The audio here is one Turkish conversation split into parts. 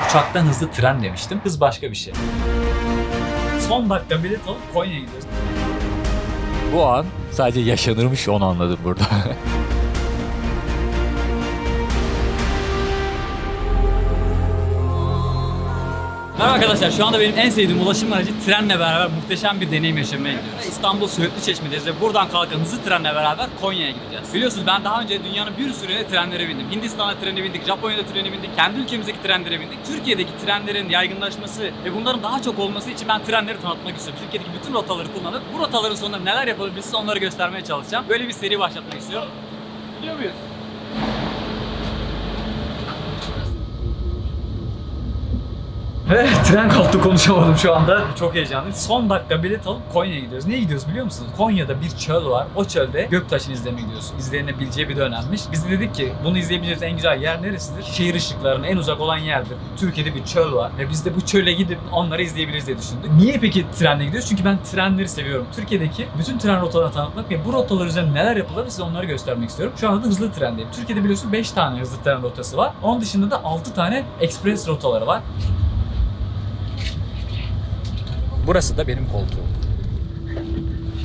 Uçaktan hızlı tren demiştim. Hız başka bir şey. Son dakika bilet alıp Konya'ya gidiyoruz. Bu an sadece yaşanırmış onu anladım burada. Merhaba arkadaşlar şu anda benim en sevdiğim ulaşım aracı trenle beraber muhteşem bir deneyim yaşamaya gidiyoruz. İstanbul Söğütlü Çeşme'deyiz ve buradan kalkan hızlı trenle beraber Konya'ya gideceğiz. Biliyorsunuz ben daha önce dünyanın bir sürü trenlere bindim. Hindistan'a trene bindik, Japonya'da trene bindik, kendi ülkemizdeki trenlere bindik. Türkiye'deki trenlerin yaygınlaşması ve bunların daha çok olması için ben trenleri tanıtmak istiyorum. Türkiye'deki bütün rotaları kullanıp bu rotaların sonunda neler yapabiliriz size onları göstermeye çalışacağım. Böyle bir seri başlatmak istiyorum. Biliyor muyuz? Evet, tren kalktı konuşamadım şu anda. Çok heyecanlıyım. Son dakika bilet alıp Konya'ya gidiyoruz. Niye gidiyoruz biliyor musunuz? Konya'da bir çöl var. O çölde Göktaş'ın izlemeye gidiyoruz. İzlenebileceği bir dönemmiş. Biz de dedik ki bunu izleyebileceğimiz en güzel yer neresidir? Şehir ışıklarının en uzak olan yerdir. Türkiye'de bir çöl var. Ve biz de bu çöle gidip onları izleyebiliriz diye düşündük. Niye peki trenle gidiyoruz? Çünkü ben trenleri seviyorum. Türkiye'deki bütün tren rotalarını tanıtmak ve bu rotalar üzerinde neler yapılır size onları göstermek istiyorum. Şu anda da hızlı trendeyim. Türkiye'de biliyorsun 5 tane hızlı tren rotası var. Onun dışında da 6 tane ekspres rotaları var. Burası da benim koltuğum.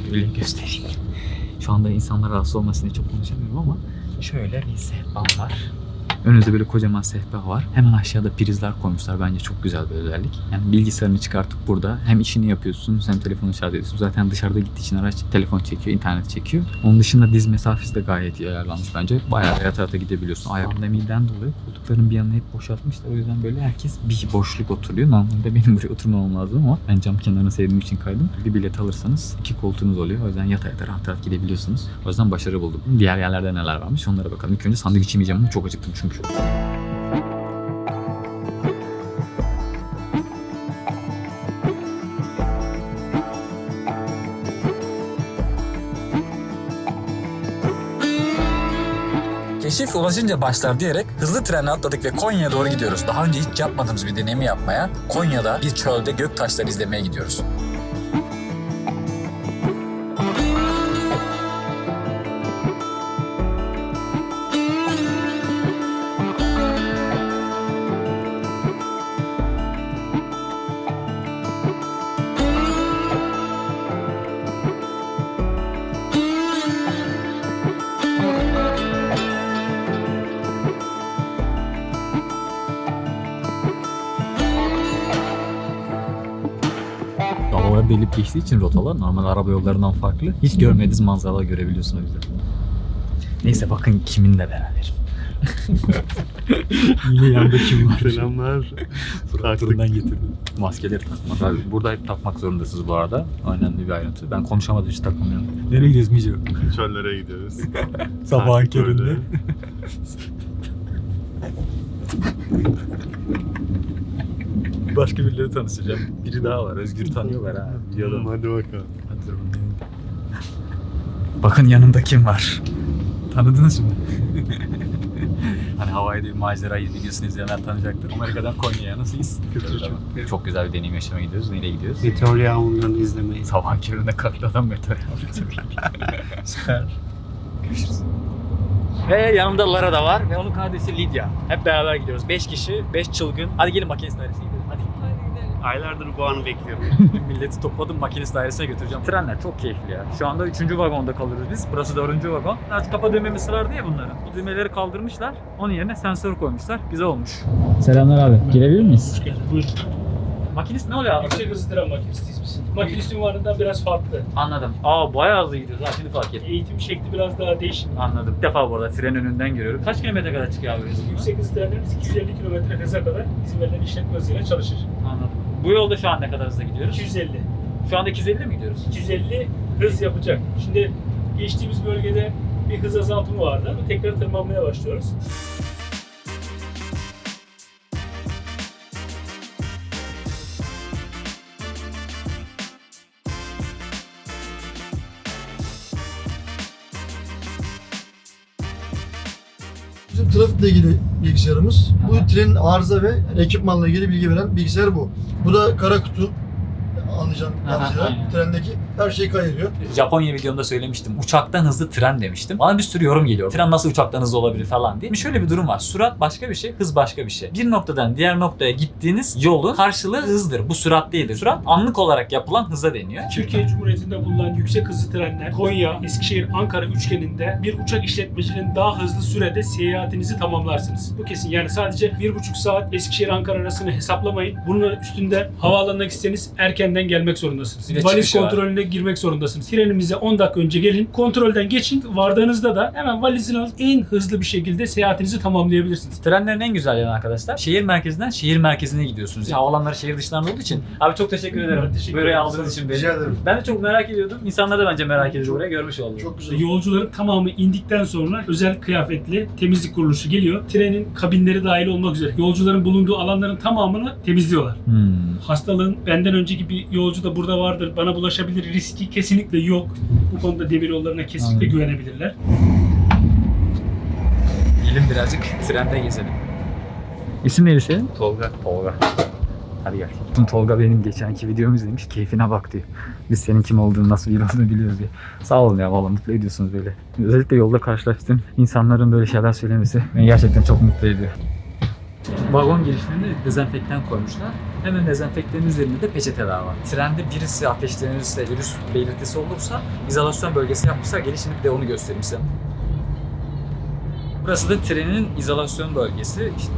Şöyle göstereyim. Şu anda insanlar rahatsız olmasın diye çok konuşamıyorum ama şöyle bir sehpam var. Önünüzde böyle kocaman sehpa var. Hemen aşağıda prizler koymuşlar. Bence çok güzel bir özellik. Yani bilgisayarını çıkartıp burada hem işini yapıyorsun hem telefonu şarj ediyorsun. Zaten dışarıda gittiği için araç telefon çekiyor, internet çekiyor. Onun dışında diz mesafesi de gayet iyi ayarlanmış bence. Bayağı yata yata gidebiliyorsun. Ayak pandemiden dolayı koltukların bir yanını hep boşaltmışlar. O yüzden böyle herkes bir boşluk oturuyor. Normalde benim buraya oturmam lazım ama ben cam kenarını sevdiğim için kaydım. Bir bilet alırsanız iki koltuğunuz oluyor. O yüzden yata yata rahat rahat gidebiliyorsunuz. O yüzden başarı buldum. Diğer yerlerde neler varmış onlara bakalım. İlk önce sandviç yemeyeceğim ama çok acıktım çünkü. Keşif ulaşınca başlar diyerek hızlı trene atladık ve Konya'ya doğru gidiyoruz. Daha önce hiç yapmadığımız bir deneyimi yapmaya Konya'da bir çölde göktaşları izlemeye gidiyoruz. Delip geçtiği için rotalar normal araba yollarından farklı. Hiç görmediğiniz manzaralar görebiliyorsun o yüzden. Neyse bakın kiminle beraber. Yine yanında kim var? Selamlar. Traktöründen getirdim. Maskeleri takmak. Abi burada hep takmak zorundasınız bu arada. Önemli bir ayrıntı. Ben konuşamadım hiç takamıyorum. Nereye gidiyoruz Mico? Çöllere gidiyoruz. Sabahın köründe. Başka birileri tanışacağım. Biri daha var. Özgür tanıyorlar ha. Tamam, hadi bakalım. Bakın yanında kim var? Tanıdınız mı? hani Hawaii'de bir macera videosunu izleyenler tanıyacaktır. Amerika'dan Konya'ya nasılız? Kötü Çok güzel bir deneyim yaşamaya gidiyoruz. Nereye gidiyoruz? Meteor yağmurlarını izlemeyi. Sabah köründe kalktı adam meteor Süper. Görüşürüz. Ve yanımda Lara da var ve onun kardeşi Lydia. Hep beraber gidiyoruz. 5 kişi, 5 çılgın. Hadi gelin gidelim. Hadi. Aylardır bu anı bekliyorum. Milleti topladım makinist dairesine götüreceğim. Trenler çok keyifli ya. Şu anda 3. vagonda kalıyoruz biz. Burası 4. vagon. Artık kapa düğmemiz vardı ya bunların. Bu düğmeleri kaldırmışlar. Onun yerine sensör koymuşlar. Güzel olmuş. Selamlar abi. Girebilir miyiz? Buyur. Makinist ne oluyor abi? Yüksek hızlı tren makinistiyiz biz. Makinist ünvanından biraz farklı. Anladım. Aa bayağı hızlı gidiyoruz. Ha şimdi fark ettim. Eğitim şekli biraz daha değişik. Anladım. Bir defa bu arada tren önünden görüyorum. Kaç kilometre kadar çıkıyor abi? Yüksek hızlı trenlerimiz 250 km hıza kadar izin verilen işletme hızıyla çalışır. Anladım. Bu yolda şu an ne kadar hızlı gidiyoruz? 250. Şu anda 250 mi gidiyoruz? 250 hız yapacak. Şimdi geçtiğimiz bölgede bir hız azaltımı vardı tekrar tırmanmaya başlıyoruz. Bizim trafikle ilgili bilgisayarımız. Bu trenin arıza ve ekipmanla ilgili bilgi veren bilgisayar bu. Bu da kara kutu. Anlayacağın Aha, aynen. Trendeki her şey kayıyor. Japonya videomda söylemiştim. Uçaktan hızlı tren demiştim. Bana bir sürü yorum geliyor. Tren nasıl uçaktan hızlı olabilir falan diye. Şimdi şöyle bir durum var. Sürat başka bir şey, hız başka bir şey. Bir noktadan diğer noktaya gittiğiniz yolun karşılığı hızdır. Bu sürat değildir. Sürat anlık olarak yapılan hıza deniyor. Türkiye Cumhuriyeti'nde bulunan yüksek hızlı trenler Konya, Eskişehir, Ankara üçgeninde bir uçak işletmecinin daha hızlı sürede seyahatinizi tamamlarsınız. Bu kesin. Yani sadece bir buçuk saat Eskişehir-Ankara arasını hesaplamayın. Bunun üstünde havaalanına gitseniz erkenden gelmek zorundasınız. De Valiz çıkışı var. kontrolüne girmek zorundasınız. Trenimize 10 dakika önce gelin. Kontrolden geçin. Vardığınızda da hemen valizini alıp en hızlı bir şekilde seyahatinizi tamamlayabilirsiniz. Trenlerin en güzel yanı arkadaşlar. Şehir merkezinden şehir merkezine gidiyorsunuz. Havalanlar şehir dışlarında olduğu için. Abi çok teşekkür ederim. Teşekkür Böreği ederim. aldığınız için beni. Rica ederim. Ben de çok merak ediyordum. İnsanlar da bence merak ediyor buraya görmüş oldum. Çok güzel. Yolcuların tamamı indikten sonra özel kıyafetli temizlik kuruluşu geliyor. Trenin kabinleri dahil olmak üzere yolcuların bulunduğu alanların tamamını temizliyorlar. Hmm. Hastalığın benden önceki bir yolcu da burada vardır, bana bulaşabilir riski kesinlikle yok. Bu konuda demir yollarına kesinlikle Anladım. güvenebilirler. Gelin birazcık trende gezelim. İsim neydi senin? Tolga. Tolga. Hadi gel. Tüm Tolga benim geçenki videomu izlemiş. Keyfine bak diyor. Biz senin kim olduğunu, nasıl biri olduğunu biliyoruz diye. Sağ olun ya valla mutlu ediyorsunuz böyle. Özellikle yolda karşılaştığım insanların böyle şeyler söylemesi beni gerçekten çok mutlu ediyor. Vagon girişlerine dezenfektan koymuşlar. Hemen dezenfektanın üzerinde de peçeteler var. Trende birisi ateşlenirse, virüs belirtisi olursa izolasyon bölgesi yapmışlar. Gelin şimdi de onu göstereyim size. Burası da trenin izolasyon bölgesi. İşte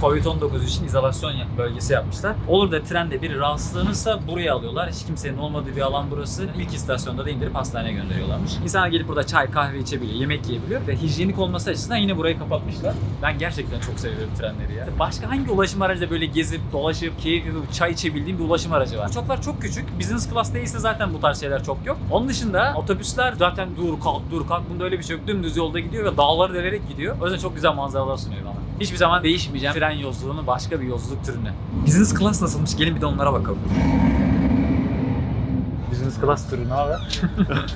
Covid-19 için izolasyon bölgesi yapmışlar. Olur da trende biri rahatsızlanırsa buraya alıyorlar. Hiç kimsenin olmadığı bir alan burası. İlk istasyonda da indirip hastaneye gönderiyorlarmış. İnsanlar gelip burada çay, kahve içebiliyor, yemek yiyebiliyor ve hijyenik olması açısından yine burayı kapatmışlar. Ben gerçekten çok seviyorum trenleri ya. Başka hangi ulaşım aracı böyle gezip, dolaşıp, keyif yapıp, çay içebildiğim bir ulaşım aracı var? Uçaklar çok küçük. Business class değilse zaten bu tarz şeyler çok yok. Onun dışında otobüsler zaten dur kalk dur kalk bunda öyle bir şey yok. Dümdüz yolda gidiyor ve dağları delerek gidiyor. O yüzden çok güzel manzaralar sunuyor bana. Hiçbir zaman değişmeyeceğim tren yolculuğunu başka bir yolculuk türüne. Business class nasılmış? Gelin bir de onlara bakalım. Business class türü ne haber?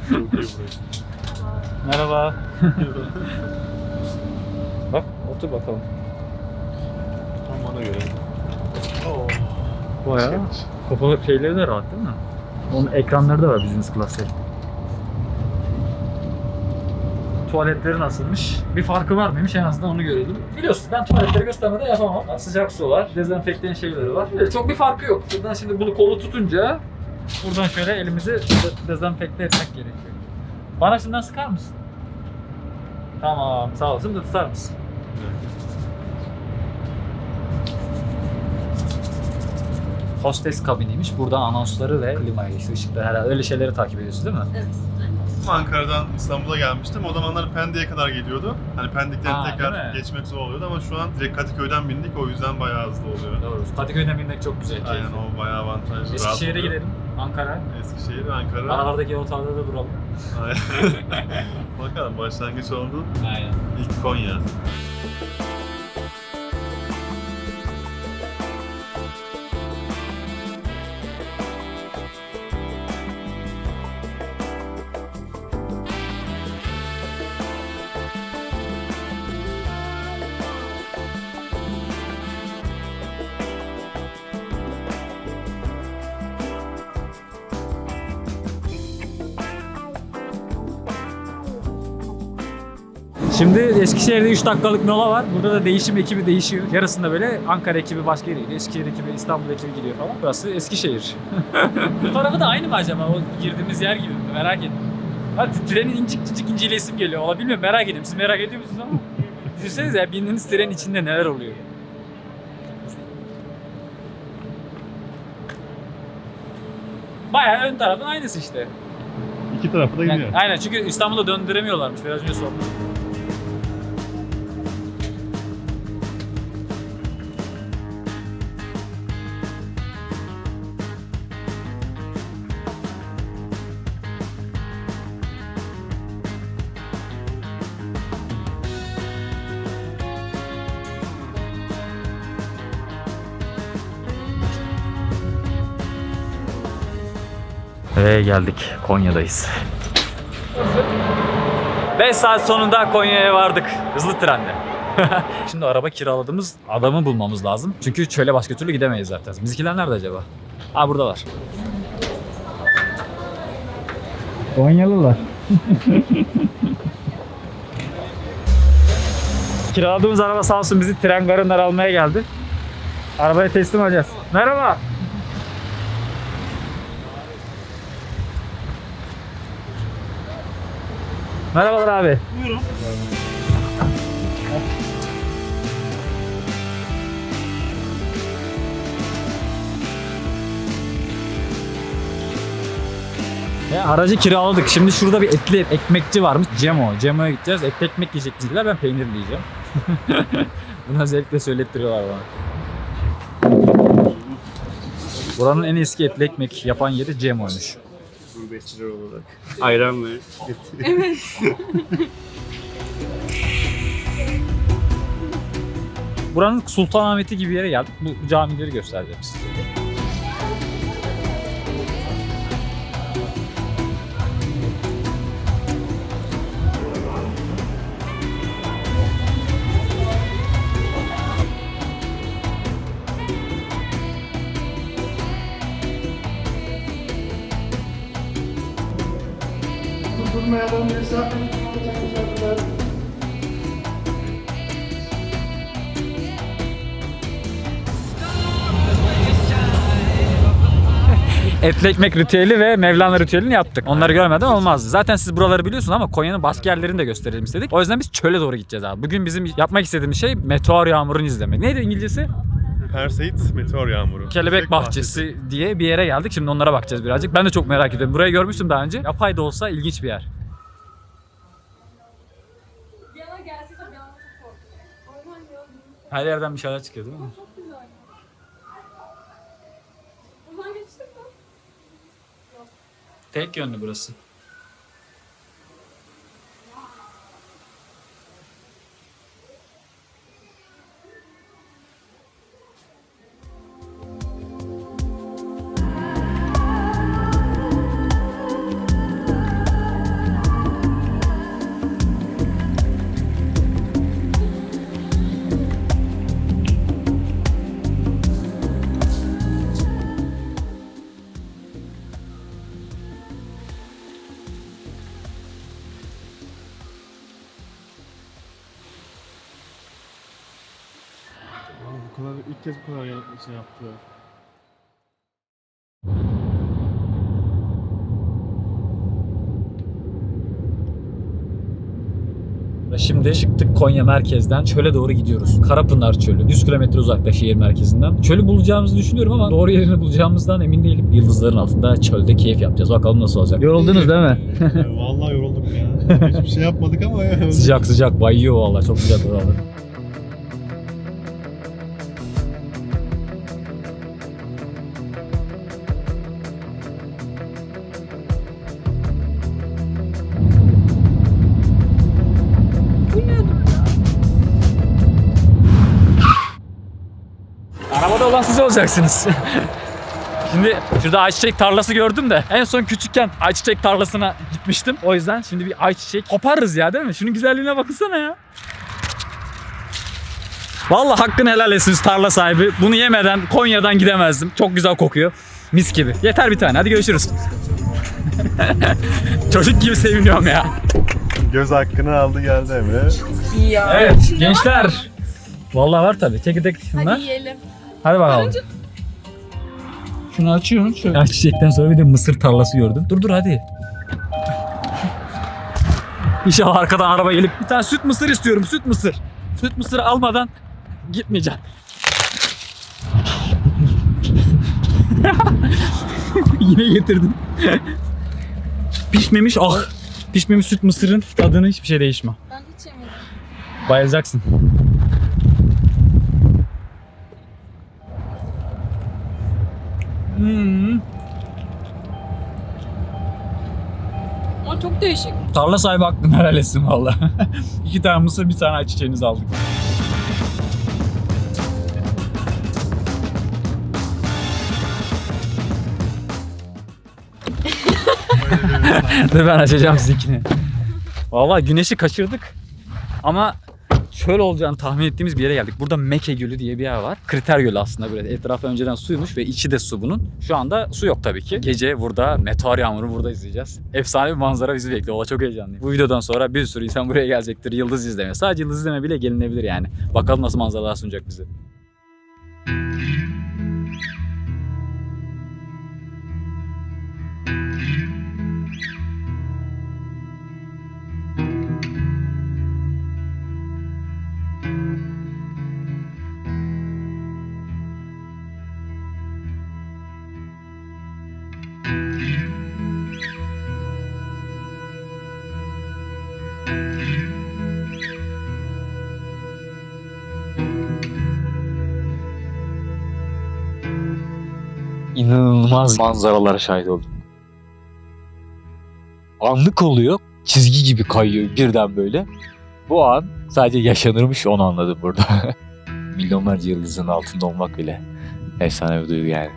Çok iyi burası. Merhaba. Bak otur bakalım. Tam bana göre. Bayağı kapalı şeyleri de rahat değil mi? Onun ekranları da var business class'ta. Tuvaletleri nasılmış? Bir farkı var mıymış en azından onu görelim. Biliyorsunuz ben tuvaletleri göstermeden yapamam. Sıcak su var, dezenfektan şeyleri var. Böyle çok bir farkı yok. Şuradan şimdi bunu kolu tutunca buradan şöyle elimizi de- dezenfekte etmek gerekiyor. Bana şundan sıkar mısın? Tamam sağ olasın da tutar mısın? Hostes kabiniymiş. Buradan anonsları ve klimayı, ışıkları herhalde öyle şeyleri takip ediyorsunuz değil mi? Ankara'dan İstanbul'a gelmiştim. O zamanlar Pendik'e kadar geliyordu. Hani Pendik'ten değil tekrar geçmek zor oluyordu ama şu an direkt Kadıköy'den bindik o yüzden bayağı hızlı oluyor. Doğru. Kadıköy'den binmek çok güzel. Aynen keyifli. o bayağı avantajlı. Eskişehir'e gidelim. Ankara. Eskişehir, Ankara. Aralardaki otelde de duralım. Bakalım başlangıç oldu. Aynen. İlk Konya. Şimdi Eskişehir'de 3 dakikalık mola var. Burada da değişim ekibi değişiyor. Yarısında böyle Ankara ekibi başka yere gidiyor. Eskişehir ekibi, İstanbul ekibi gidiyor falan. Burası Eskişehir. Bu tarafı da aynı mı acaba? O girdiğimiz yer gibi mi? Merak ettim. Hadi trenin incik incik inceli isim geliyor. Valla bilmiyorum merak ediyorum. Siz merak ediyor musunuz ama? Düşünsenize ya bindiğiniz trenin içinde neler oluyor. Bayağı ön tarafın aynısı işte. İki tarafı da Yani, gidiyor. aynen çünkü İstanbul'da döndüremiyorlarmış. Biraz önce sordum. Ve geldik. Konya'dayız. 5 saat sonunda Konya'ya vardık. Hızlı trenle. Şimdi araba kiraladığımız adamı bulmamız lazım. Çünkü çöle başka türlü gidemeyiz zaten. Bizimkiler nerede acaba? Ha buradalar. Konyalılar. Kiraladığımız araba sağ olsun bizi tren garından almaya geldi. Arabaya teslim alacağız. Merhaba. Merhabalar abi. Buyurun. Ya aracı kiraladık. Şimdi şurada bir etli ekmekçi varmış. Cemo. Cemo'ya gideceğiz. Etli ekmek yiyecek bizimkiler. Ben peynirli yiyeceğim. Bunu özellikle söylettiriyorlar bana. Buranın en eski etli ekmek yapan yeri Cemo'ymuş. Gurbetçiler olarak. Ayran ve et. Buranın Sultanahmet'i gibi yere geldik. Bu camileri göstereceğim size. Durmayalım misafir. misafirler. Etli ekmek ritüeli ve Mevlana ritüelini yaptık. Onları görmeden olmazdı. Zaten siz buraları biliyorsunuz ama Konya'nın başka yerlerini de gösterelim istedik. O yüzden biz çöle doğru gideceğiz abi. Bugün bizim yapmak istediğimiz şey meteor yağmurunu izlemek. Neydi İngilizcesi? Perseit meteor yağmuru. Kelebek bahçesi diye bir yere geldik. Şimdi onlara bakacağız birazcık. Ben de çok merak ediyorum. Burayı görmüştüm daha önce. Yapay da olsa ilginç bir yer. Her yerden bir şeyler çıkıyor değil mi? çok güzel. Buradan geçtik mi? Tek yönlü burası. Kadar ilk kez bu kadar şey yaptılar. Ve şimdi çıktık Konya merkezden çöle doğru gidiyoruz. Karapınar Çölü. 100 kilometre uzakta şehir merkezinden. Çölü bulacağımızı düşünüyorum ama doğru yerini bulacağımızdan emin değilim. Yıldızların altında çölde keyif yapacağız. Bakalım nasıl olacak. Yoruldunuz değil mi? Ya Vallahi yorulduk ya. Hiçbir şey yapmadık ama ya. sıcak sıcak bayıyor vallahi çok sıcak oralar. Olacaksınız. Şimdi şurada ayçiçek tarlası gördüm de en son küçükken ayçiçek tarlasına gitmiştim. O yüzden şimdi bir ayçiçek koparırız ya değil mi? Şunun güzelliğine bakınsana ya. Vallahi hakkını helal etsiniz tarla sahibi. Bunu yemeden Konya'dan gidemezdim. Çok güzel kokuyor. Mis gibi. Yeter bir tane. Hadi görüşürüz. Çocuk gibi seviniyorum ya. Göz hakkını aldı geldi Emre. Evet gençler. Vallahi var tabii. Çekirdek bunlar. Hadi yiyelim. Hadi bakalım. Şunu açıyorsun. Şöyle. Çiçekten sonra bir de mısır tarlası gördüm. Dur dur hadi. İnşallah arkadan araba gelip bir tane süt mısır istiyorum. Süt mısır. Süt mısır almadan gitmeyeceğim. Yine getirdim. Pişmemiş ah. Pişmemiş süt mısırın tadını hiçbir şey değişme. Ben hiç yemedim. Bayılacaksın. Hmm. Ama çok değişik. Tarla sahibi aklını helal etsin valla. İki tane mısır bir tane ayçiçeğinizi aldık. Dur ben açacağım sizinkini. Valla güneşi kaçırdık. Ama çöl olacağını tahmin ettiğimiz bir yere geldik. Burada Meke Gölü diye bir yer var. Kriter Gölü aslında böyle. Etrafı önceden suymuş ve içi de su bunun. Şu anda su yok tabii ki. Gece burada meteor yağmuru burada izleyeceğiz. Efsane bir manzara bizi bekliyor. Valla çok heyecanlıyım. Bu videodan sonra bir sürü insan buraya gelecektir. Yıldız izleme. Sadece yıldız izleme bile gelinebilir yani. Bakalım nasıl manzaralar sunacak bize. İnanılmaz manzaralara şahit oldum. Anlık oluyor. Çizgi gibi kayıyor birden böyle. Bu an sadece yaşanırmış onu anladım burada. Milyonlarca yıldızın altında olmak bile efsane bir duygu yani.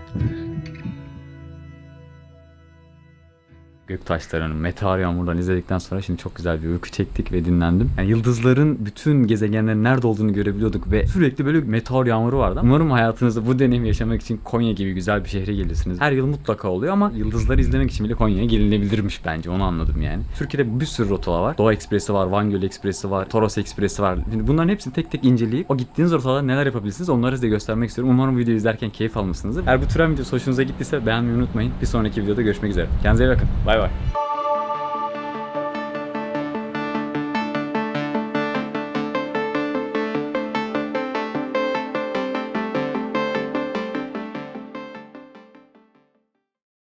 Göktaşları'nın meteor yağmurdan izledikten sonra şimdi çok güzel bir uyku çektik ve dinlendim. Yani yıldızların bütün gezegenlerin nerede olduğunu görebiliyorduk ve sürekli böyle meteor yağmuru vardı. Umarım hayatınızda bu deneyimi yaşamak için Konya gibi güzel bir şehre gelirsiniz. Her yıl mutlaka oluyor ama yıldızları izlemek için bile Konya'ya gelinebilirmiş bence onu anladım yani. Türkiye'de bir sürü rotalar var. Doğa Ekspresi var, Van Gölü Ekspresi var, Toros Ekspresi var. Şimdi bunların hepsini tek tek inceleyip o gittiğiniz rotalarda neler yapabilirsiniz onları size göstermek istiyorum. Umarım videoyu izlerken keyif almışsınızdır. Eğer bu tren videosu hoşunuza gittiyse beğenmeyi unutmayın. Bir sonraki videoda görüşmek üzere. Kendinize iyi bakın. bay.